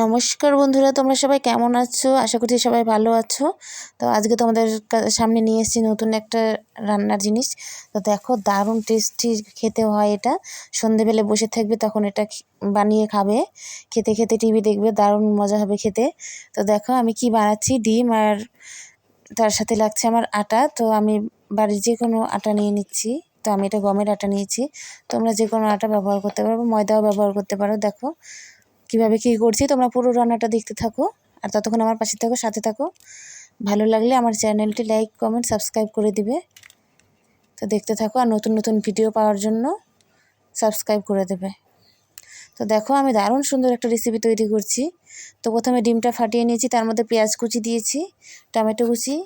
নমস্কার বন্ধুরা, তোমরা সবাই কেমন আছো? আশা করছি সবাই ভালো আছো। তো আজকে তোমাদের সামনে নিয়ে এসেছি নতুন একটা রান্নার জিনিস। তো দেখো, দারুণ টেস্টি খেতে হয় এটা। সন্ধেবেলে বসে থাকবে, তখন এটা বানিয়ে খাবে। খেতে খেতে টিভি দেখবে, দারুণ মজা হবে খেতে। তো দেখো, আমি কি বানাচ্ছি? ডিম আর তার সাথে লাগছে আমার আটা। তো আমি বাড়ির যে কোনো আটা নিয়ে নিচ্ছি। তো আমি এটা গমের আটা নিয়েছি। তোমরা যে কোনো আটা ব্যবহার করতে পারো, ময়দাও ব্যবহার করতে পারো। দেখো কীভাবে কী করছি, তোমরা পুরো রান্নাটা দেখতে থাকো। আর ততক্ষণ আমার পাশে থাকো, সাথে থাকো। ভালো লাগলে আমার চ্যানেলটি লাইক, কমেন্ট, সাবস্ক্রাইব করে দিবে। তো দেখতে থাকো, আর নতুন নতুন ভিডিও পাওয়ার জন্য সাবস্ক্রাইব করে দেবে। তো দেখো, আমি দারুণ সুন্দর একটা রেসিপি তৈরি করছি। তো প্রথমে ডিমটা ফাটিয়ে নিয়েছি, তার মধ্যে পেঁয়াজ কুচি দিয়েছি, টমেটো কুচি।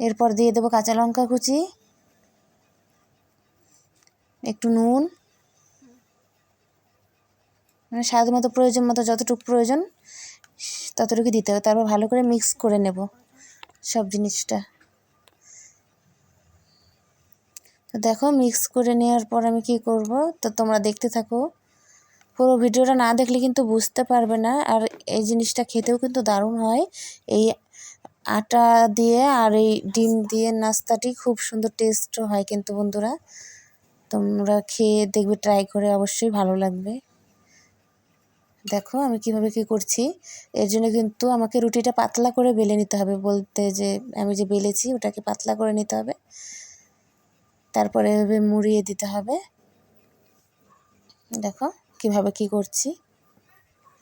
এরপর দিয়ে দেবো কাঁচা লঙ্কা কুচি। একটু নুন। মানে স্বাদ মতো প্রয়োজন মতো যতটুকু প্রয়োজন, ততটুকু দিতে হবে। তারপর ভালো করে মিক্স করে নেব সব জিনিসটা। তো দেখো মিক্স করে নেওয়ার পর আমি কি করব? তো তোমরা দেখতে থাকো। পুরো ভিডিওটা না দেখলে কিন্তু বুঝতে পারবে না। আর এই জিনিসটা খেতেও কিন্তু দারুণ হয়। এই আটা দিয়ে আর এই ডিম দিয়ে নাস্তাটি খুব সুন্দর টেস্ট হয় কিন্তু বন্ধুরা। তোমরা খেয়ে দেখবে ট্রাই করে অবশ্যই ভালো লাগবে। দেখো আমি কীভাবে কি করছি। এর জন্য কিন্তু আমাকে রুটিটা পাতলা করে বেলে নিতে হবে বলতে যে আমি যে বেলেছি ওটাকে পাতলা করে নিতে হবে। তারপরে এভাবে মুড়িয়ে দিতে হবে। দেখো কীভাবে কি করছি।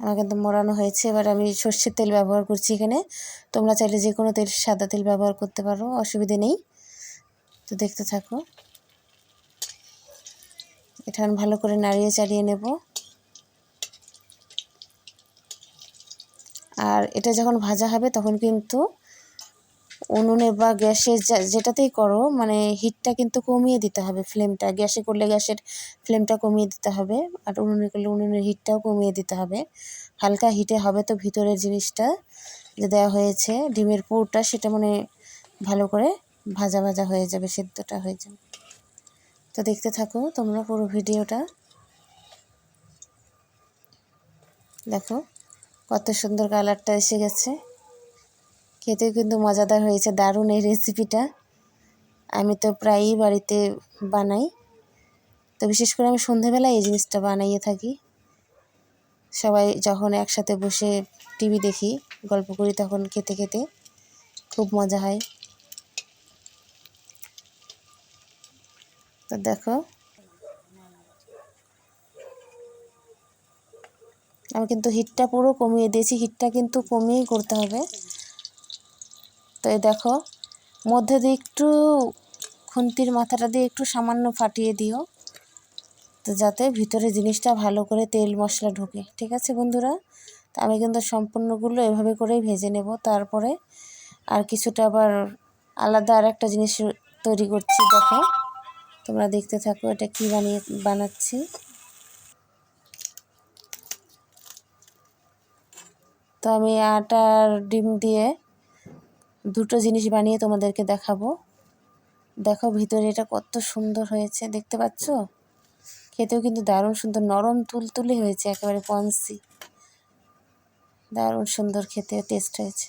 আমার কিন্তু মোড়ানো হয়েছে, এবার আমি সর্ষের তেল ব্যবহার করছি এখানে। তোমরা চাইলে যে কোনো তেল, সাদা তেল ব্যবহার করতে পারো, অসুবিধে নেই। তো দেখতে থাকো। এটা ভালো করে নাড়িয়ে চাড়িয়ে নেব। আর এটা যখন ভাজা হবে তখন কিন্তু উনুনে বা গ্যাসে যেটাতেই করো মানে হিটটা কিন্তু কমিয়ে দিতে হবে ফ্লেমটা গ্যাসে করলে গ্যাসের ফ্লেমটা কমিয়ে দিতে হবে আর উনুনে করলে উনুনের হিটটাও কমিয়ে দিতে হবে। হালকা হিটে হবে তো ভিতরের জিনিসটা যে দেওয়া হয়েছে, ডিমের পুরটা সেটা মানে ভালো করে ভাজা ভাজা হয়ে যাবে, সেদ্ধটা হয়ে যাবে। তো দেখতে থাকো তোমরা পুরো ভিডিওটা। দেখো। কত সুন্দর কালারটা এসে গেছে। খেতেও কিন্তু মজাদার হয়েছে, দারুণ এই রেসিপিটা আমি তো প্রায়ই বাড়িতে বানাই। তো বিশেষ করে আমি সন্ধেবেলায় এই জিনিসটা বানাইয়ে থাকি। সবাই যখন একসাথে বসে টিভি দেখি, গল্প করি, তখন খেতে খেতে খুব মজা হয়। তো দেখো আমি কিন্তু হিটটা পুরো কমিয়ে দিয়েছি। হিটটা কিন্তু কমিয়েই করতে হবে। তো এই দেখো, মধ্যে দিয়ে একটু খুন্তির মাথাটা দিয়ে একটু সামান্য ফাটিয়ে দিও, তো যাতে ভিতরে জিনিসটা ভালো করে তেল মশলা ঢোকে। ঠিক আছে বন্ধুরা? তো আমি কিন্তু সম্পূর্ণগুলো এভাবে করেই ভেজে নেব। তারপরে আর কিছুটা আবার আলাদা আর একটা জিনিস তৈরি করছি। দেখো, তোমরা দেখতে থাকো এটা কি বানিয়ে, বানাচ্ছি। তো আমি আটার ডিম দিয়ে দুটো জিনিস বানিয়ে তোমাদেরকে দেখাবো। দেখো ভিতরে এটা কত সুন্দর হয়েছে, দেখতে পাচ্ছ? খেতেও কিন্তু দারুণ সুন্দর, নরম তুলতুলে হয়েছে, একেবারে পন্সি দারুণ সুন্দর খেতে টেস্ট হয়েছে।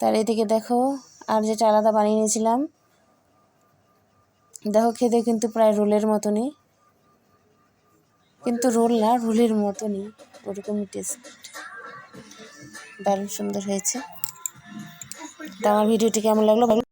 তার এদিকে দেখো, আর যেটা আলাদা বানিয়ে নিয়েছিলাম, দেখো খেতে কিন্তু প্রায় রোলের মতনই। কিন্তু রোল না, রোলের মতনই, ওরকমই টেস্ট দারুণ সুন্দর হয়েছে। তো আমার ভিডিওটি কেমন লাগল?